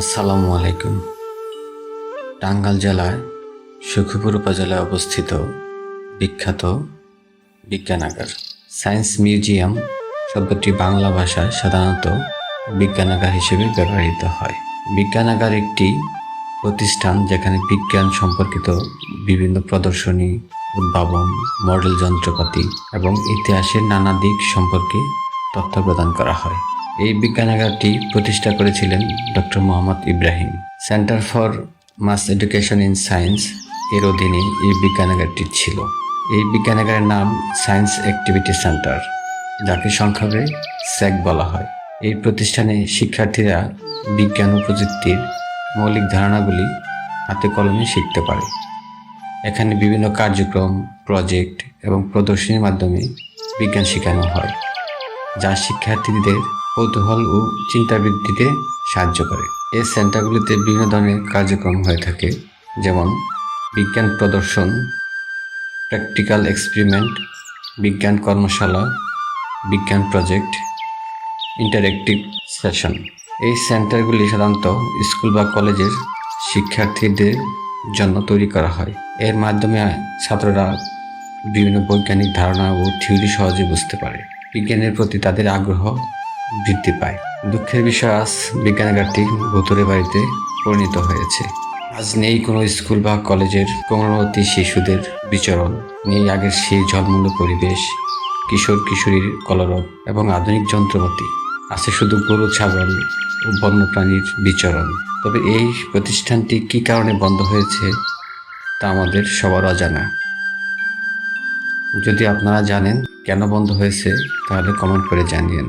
আসসালামু আলাইকুম। টাঙ্গাইল জেলায় সুখপুর উপজেলায় অবস্থিত বিখ্যাত বিজ্ঞানাগার সায়েন্স মিউজিয়াম শব্দটি বাংলা ভাষায় সাধারণত বিজ্ঞানাগার হিসেবে ব্যবহৃত হয়। বিজ্ঞানাগার একটি প্রতিষ্ঠান যেখানে বিজ্ঞান সম্পর্কিত বিভিন্ন প্রদর্শনী, উদ্ভাবন, মডেল যন্ত্রপাতি এবং ইতিহাসের নানা দিক সম্পর্কে তথ্য প্রদান করা হয়। এই বিজ্ঞানাগারটি প্রতিষ্ঠা করেছিলেন doctor Mohammad Ibrahim. Centre for Mass Education in Science এর অধীনে এই বিজ্ঞানাগারটি ছিল। এই বিজ্ঞানাগারের নাম সায়েন্স অ্যাক্টিভিটি সেন্টার, যাকে সংক্ষেপে স্যাক বলা হয়। এই প্রতিষ্ঠানে শিক্ষার্থীরা বিজ্ঞান ও প্রযুক্তির মৌলিক ধারণাগুলি হাতে কলমে শিখতে পারে। এখানে বিভিন্ন কার্যক্রম, প্রজেক্ট এবং প্রদর্শনীর মাধ্যমে বিজ্ঞান শেখানো হয়, যা শিক্ষার্থীদের কৌতূহল ও চিন্তা বৃদ্ধিতে সাহায্য করে। এই সেন্টারগুলিতে বিভিন্ন ধরনের কার্যক্রম হয়ে থাকে, যেমন বিজ্ঞান প্রদর্শন, প্র্যাকটিক্যাল এক্সপেরিমেন্ট, বিজ্ঞান কর্মশালা, বিজ্ঞান প্রজেক্ট, ইন্টারেক্টিভ সেশন। এই সেন্টারগুলি সাধারণত স্কুল বা কলেজের শিক্ষার্থীদের জন্য তৈরি করা হয়। এর মাধ্যমে ছাত্ররা বিভিন্ন বৈজ্ঞানিক ধারণা ও থিওরি সহজে বুঝতে পারে। বিজ্ঞানের প্রতি তাদের আগ্রহ বৃদ্ধি পায়। দুঃখের বিষয় আজ বিজ্ঞানাগারটি ভুতুরে বাড়িতে পরিণত হয়েছে। আজ নেই কোনো স্কুল বা কলেজের কোমলমতী শিশুদের বিচরণ, নেই আগের সেই ঝলমূল পরিবেশ, কিশোর কিশোরীর কলরব এবং আধুনিক যন্ত্রপাতি। আছে শুধু গরু, ছাগল ও বন্যপ্রাণীর বিচরণ। তবে এই প্রতিষ্ঠানটি কি কারণে বন্ধ হয়েছে, তা আমাদের সবার অজানা। যদি আপনারা জানেন কেন বন্ধ হয়েছে, তাহলে কমেন্ট করে জানিয়েন।